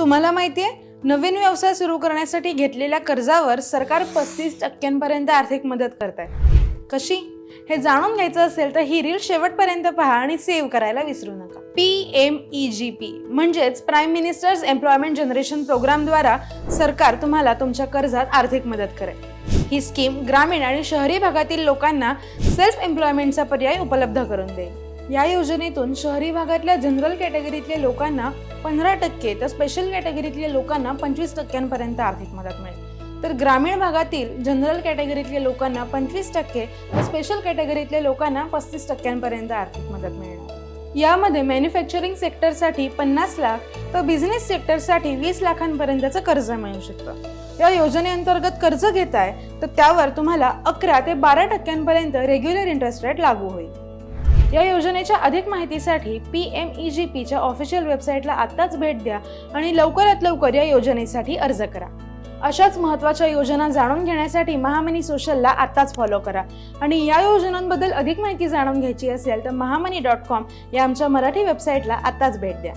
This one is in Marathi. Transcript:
तुम्हाला माहिती आहे नवीन व्यवसाय सुरू करण्यासाठी घेतलेल्या कर्जावर सरकार पस्तीस टक्क्यांपर्यंत आर्थिक मदत करत आहे कशी? हे जाणून घ्यायचं असेल तर ही रील शेवटपर्यंत पहा आणि सेव्ह करायला विसरू नका. P M E G P म्हणजेच प्राईम मिनिस्टर्स एम्प्लॉयमेंट जनरेशन प्रोग्रामद्वारा सरकार तुम्हाला तुमच्या कर्जात आर्थिक मदत करेल. ही स्कीम ग्रामीण आणि शहरी भागातील लोकांना सेल्फ एम्प्लॉयमेंटचा पर्याय उपलब्ध करून देईल. या योजनेतून शहरी भागातल्या जनरल कॅटेगरीतल्या लोकांना पंधरा टक्के तर स्पेशल कॅटेगरीतल्या लोकांना पंचवीस टक्क्यांपर्यंत आर्थिक मदत मिळेल. तर ग्रामीण भागातील जनरल कॅटेगरीतल्या लोकांना पंचवीस टक्के तर स्पेशल कॅटेगरीतल्या लोकांना पस्तीस टक्क्यांपर्यंत आर्थिक मदत मिळणार. यामध्ये मॅन्युफॅक्चरिंग सेक्टरसाठी पन्नास लाख तर बिझनेस सेक्टरसाठी वीस लाखांपर्यंतचं कर्ज मिळू शकतं. या योजनेअंतर्गत कर्ज घेताय तर त्यावर तुम्हाला अकरा ते बारा टक्क्यांपर्यंत रेग्युलर इंटरेस्ट रेट लागू होईल. या योजनेच्या अधिक माहितीसाठी पी एम ई जी पीच्या ऑफिशियल वेबसाईटला आत्ताच भेट द्या आणि लवकरात लवकर या योजनेसाठी अर्ज करा. अशाच महत्त्वाच्या योजना जाणून घेण्यासाठी महामनी सोशलला आत्ताच फॉलो करा. आणि या योजनांबद्दल अधिक माहिती जाणून घ्यायची असेल तर महामनी डॉट कॉम या आमच्या मराठी वेबसाईटला आत्ताच भेट द्या.